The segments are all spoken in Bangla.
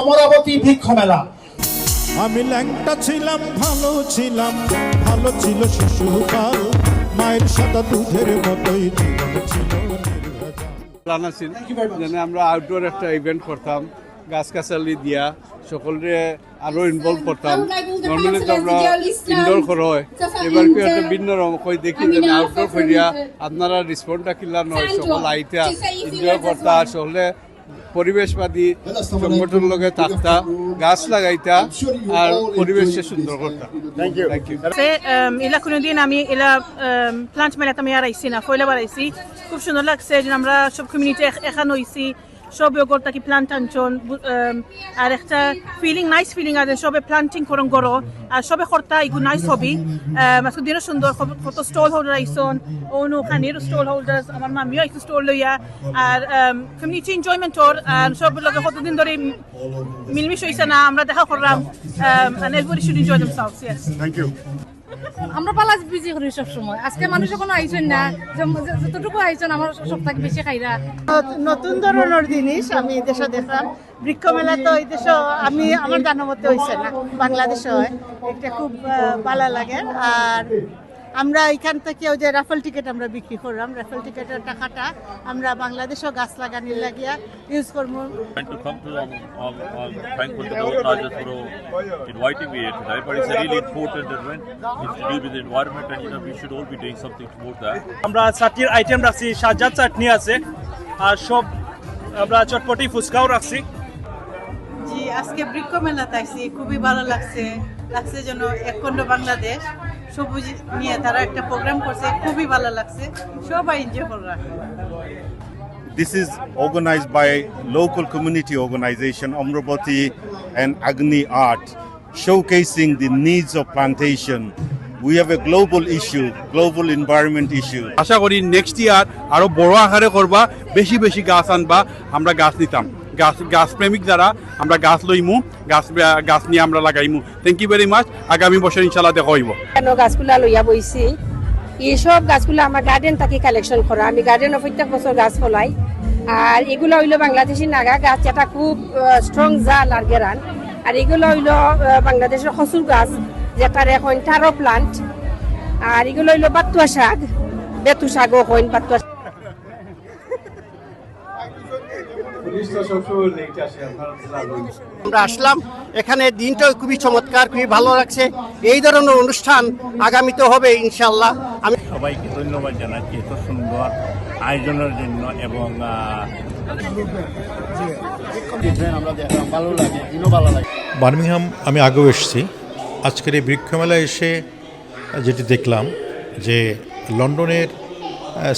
অমরাবতী বৃক্ষ মেলা। আমি ল্যাংটা ছিলাম ভালো ছিলাম ভালো ছিল শিশুকাল মায়ের সাদা দুধের মতোই জীবন ছিল প্ল্যান আছিল যেনে আমরা আউটডোর একটা ইভেন্ট করতাম গাছ গাছালি দিয়া সকলরে আরও ইনভলভ করতাম। নর্মালি তো আমরা ইনডোর করা হয়। এবার কি একটা ভিন্ন রকম। কই দেখি যে আউটডোর করিয়া আপনারা রেসপন্ডটা কিলা নয় সকল আইতা এনজয় করতা সকলে পরিবেশবাদী সংগঠন লগে থাকতা গাছ লাগাইতা আর পরিবেশকে সুন্দর করতা। থ্যাংক ইউ থ্যাংক ইউ সে এলা কোনোদিন আমি এলা প্লান্ট মেলাতে আমি আর আইসি না ফয়লা বার আইসি খুব সুন্দর লাগছে যে আমরা সব কমিউনিটি এখানে হইছি সব ওগর প্লান্ট আনছন আর একটা ফিলিং নাইস ফিলিং আছে সবে প্লান্টিং করন করো আর সবে খরতা ইগু নাইস হবি। আজকে দিনও সুন্দর কত স্টল হোল্ডার আইসন, ওনো খানির স্টল হোল্ডার্স আমার মামিও একটু স্টল লইয়া। আর কমিউনিটি এনজয়মেন্টর আর সব লগে কতদিন ধরে মিলমিশ হইছে না, আমরা দেখা করলাম। and everybody should enjoy themselves, yes. আমরা পালাস বিজি করি সব সময় আজকে মানুষ কোনো আইছেন না যতটুকু আইছেন আমার সপ্তাহে বেশি খাইরা। নতুন ধরনের জিনিস আমি দেশে দেখলাম। বৃক্ষ মেলা তো এই দেশে আমি আমার জানামতে হয়েছে না, বাংলাদেশে হয়। এটা খুব ভালো লাগে। আর আমরা এখান থেকে ওই যে রাফেল টিকিট আমরা বিক্রি করলাম। রাফেল টিকিটের টাকাটা আমরা বাংলাদেশও গাছ লাগানি লাগিয়া ইউজ করব। আমরা চাটনির আইটেম রাখছি সাজার চাটনি আছে আর সব আমরা চটপটি ফুচকাও রাখছি। জি আজকে বৃক্ষ মেলা তাইছি খুবই ভালো লাগছে। লাগছে যেন একখণ্ড বাংলাদেশ। সবুজ নিয়ে তারা একটা প্রোগ্রাম করছে খুবই ভালো লাগছে সবাই এনজয় করলাম This is organized by local community organization Amravati and Agni Art, showcasing the needs of plantation. We have a global issue, global environment issue. আশা করি নেক্সট ইয়ার আরও বড় আকারে করবা বেশি বেশি গাছ আনবা আমরা গাছ নিতাম গাছ গাছ প্রেমিক যারা, আমরা গাছ লইমু, গাছ গাছ নিয়ে আমরা লাগাইমু। থ্যাংক ইউ ভেরি মাচ আগামী বছর ইনশাল্লাহ দেখা হইব। কেন গাছগুলা লইয়া বইছি? এইসব গাছগুলো আমার গার্ডেন থাকি কালেকশন করা। আমি গার্ডেনে প্রত্যেক বছর গাছ ফলাই। আর এগুলো হইল বাংলাদেশি নাগা গাছ এটা খুব স্ট্রং জাল আর গেরান। আর এগুলো হইল বাংলাদেশের খসুর গাছ, যেটার এখন টারো প্লান্ট আর এগুলো হইল বাতুয়া শাক। বেতু শাকও হইন বাতুয়া আমরা আসলাম। এখানে দিনটা খুবই চমৎকার খুবই ভালো লাগছে। এই ধরনের অনুষ্ঠান আগামীতে হবে ইনশাল্লাহ আমি সবাইকে ধন্যবাদ জানাচ্ছি এত সুন্দর আয়োজনের জন্য এবং বার্মিংহাম আমি আগেও এসেছি। আজকের এই বৃক্ষমেলায় এসে যেটি দেখলাম যে লন্ডনের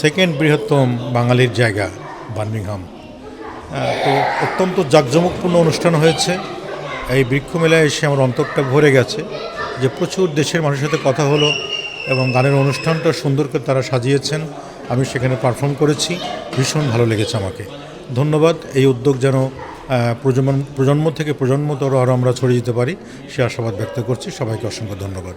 সেকেন্ড বৃহত্তম বাঙালির জায়গা বার্মিংহাম। তো অত্যন্ত জাঁকজমকপূর্ণ অনুষ্ঠান হয়েছে। এই বৃক্ষমেলায় এসে আমার অন্তরটা ভরে গেছে যে প্রচুর দেশের মানুষের সাথে কথা হলো এবং গানের অনুষ্ঠানটা সুন্দর করে তারা সাজিয়েছেন। আমি সেখানে পারফর্ম করেছি। ভীষণ ভালো লেগেছে আমাকে। ধন্যবাদ। এই উদ্যোগ যেন প্রজন্ম প্রজন্ম থেকে প্রজন্মতর আরও আমরা ছড়িয়ে দিতে পারি সে আশাবাদ ব্যক্ত করছি। সবাইকে অসংখ্য ধন্যবাদ।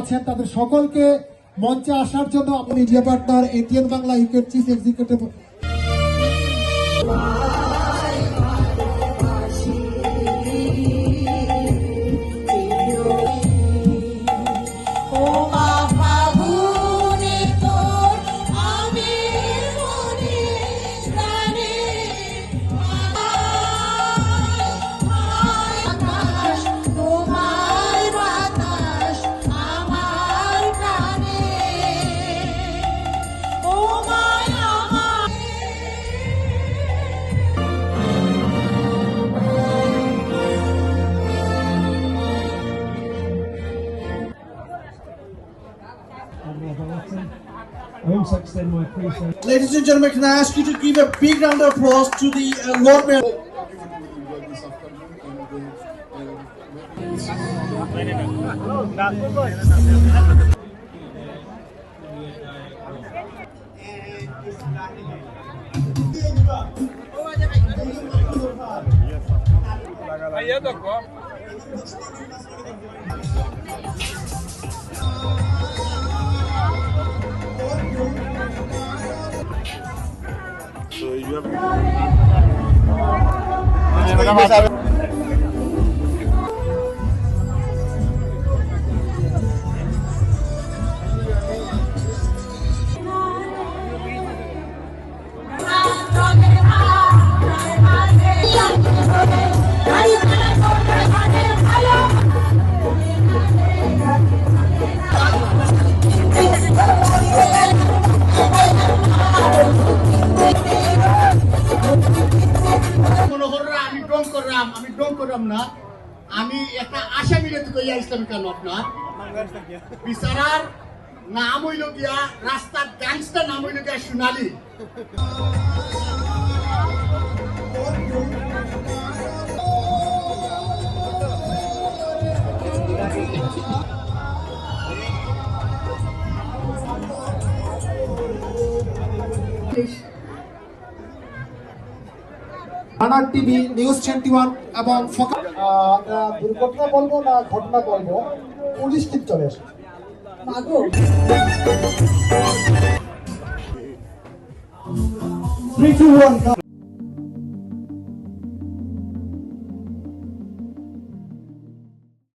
আছেন তাদের সকলকে মঞ্চে আসার জন্য আপনি মিডিয়া পার্টনার এটিএন বাংলা ইউকের chief executive room to extend my appreciation. Ladies and gentlemen, can I ask you to give a big round of applause to the uh, Lord Mayor? Terima kasih. করলাম, আমি ড্রং করলাম না। আমি একটা আসামি রেতে কইয়া ইসলাম কেন আপনার? বিচারার নাম হইল গিয়া, রাস্তার গ্যাংস্টার নাম হইল গিয়া Sonali. Runner TV news twenty one এবং দুর্ঘটনা বলব না ঘটনা বলব পুলিশ ঠিক চলে এসে Three, two, one, go.